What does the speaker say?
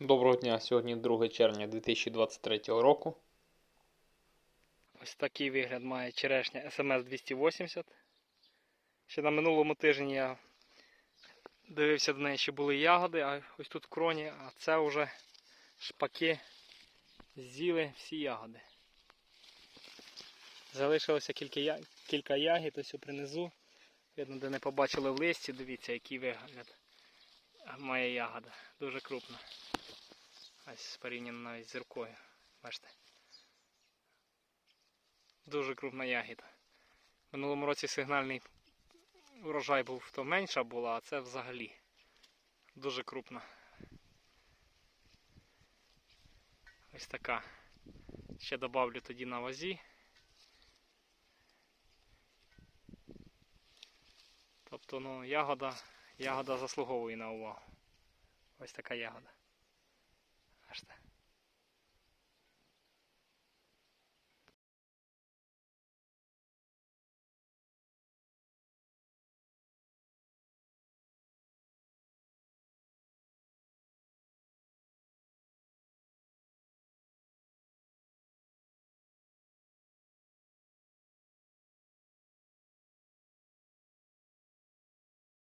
Доброго дня, сьогодні 2 червня 2023 року. Ось такий вигляд має черешня SMS 280. Ще на минулому тижні я дивився до неї, що були ягоди, а ось тут кроні, а це вже шпаки з'їли всі ягоди. Залишилося кілька, кілька ягід ось принизу. Видно, де не побачили в листі, дивіться, який вигляд має ягода. Дуже крупна. Ось порівняно навіть з зіркою. Бачите? Дуже крупна ягіда. В минулому році сигнальний урожай був, то менша була, а це взагалі дуже крупна. Ось така. Ще добавлю тоді на вазі. Тобто, ну, ягода, ягода заслуговує на увагу. Ось така ягода. Бачите?